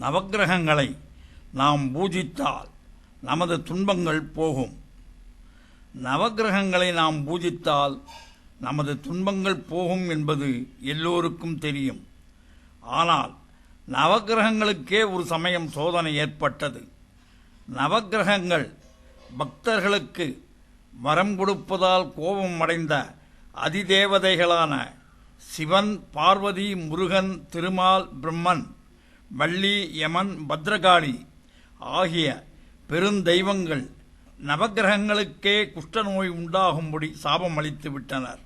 நவக்கிரகங்களை நாம் பூஜித்தால் நமது துன்பங்கள் போகும். நவக்கிரகங்களை நாம் பூஜித்தால் நமது துன்பங்கள் போகும் என்பது எல்லோருக்கும் தெரியும். ஆனால் நவக்கிரகங்களுக்கே ஒரு சமயம் சோதனை ஏற்பட்டது. நவக்கிரகங்கள் பக்தர்களுக்கு வரம் கொடுப்பதால் கோபம் அடைந்த அதிதேவதைகளான சிவன் பார்வதி முருகன் திருமால் பிரம்மன் வள்ளி யமன் பத்ரகாளி ஆகிய பெருந்தெய்வங்கள் நவக்கிரகங்களுக்கே குஷ்டநோய் உண்டாகும்படி சாபம் அளித்து விட்டனர்.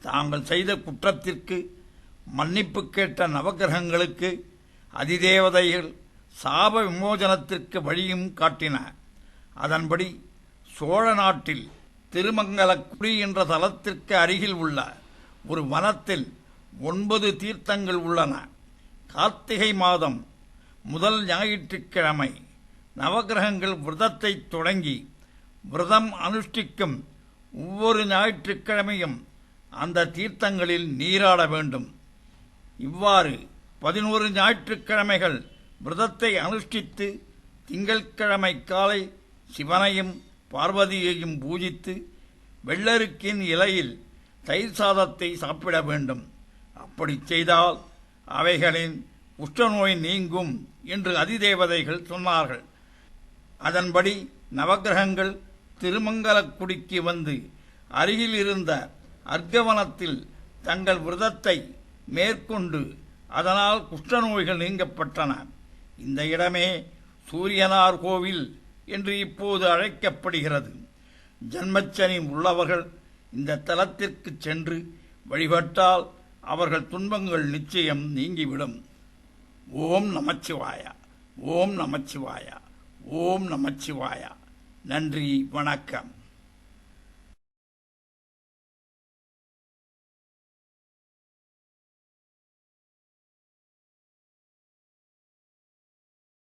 தாங்கள் செய்த குற்றத்திற்கு மன்னிப்பு கேட்ட நவக்கிரகங்களுக்கு அதிதேவதைகள் சாப விமோசனத்திற்கு வழியும் காட்டின. அதன்படி சோழ நாட்டில் திருமங்கலக்குடி என்ற தலத்திற்கு அருகில் உள்ள ஒரு வனத்தில் ஒன்பது தீர்த்தங்கள் உள்ளன. கார்த்திகை மாதம் முதல் ஞாயிற்றுக்கிழமை நவக்கிரகங்கள் விரதத்தை தொடங்கி விரதம் அனுஷ்டிக்கும் ஒவ்வொரு ஞாயிற்றுக்கிழமையும் அந்த தீர்த்தங்களில் நீராட வேண்டும். இவ்வாறு பதினோரு ஞாயிற்றுக்கிழமைகள் விரதத்தை அனுஷ்டித்து திங்கட்கிழமை காலை சிவனையும் பார்வதியையும் பூஜித்து வெள்ளருக்கின் இலையில் தயிர் சாதத்தை சாப்பிட வேண்டும். அப்படி செய்தால் அவைகளின் உஷ்டநோய் நீங்கும் என்று அதிதேவதைகள் சொன்னார்கள். அதன்படி நவக்கிரகங்கள் திருமங்கலக்குடிக்கு வந்து அருகில் இருந்த அர்க்கவனத்தில் தங்கள் விரதத்தை மேற்கொண்டு அதனால் குஷ்டநோய்கள் நீங்கப்பட்டன. இந்த இடமே சூரியனார் கோவில் என்று இப்போது அழைக்கப்படுகிறது. ஜன்மச்சனி உள்ளவர்கள் இந்த தலத்திற்கு சென்று வழிபட்டால் அவர்கள் துன்பங்கள் நிச்சயம் நீங்கிவிடும். ஓம் நமச்சிவாயா ஓம் நமச்சிவாயா ஓம் நமச்சிவாயா. நன்றி வணக்கம்.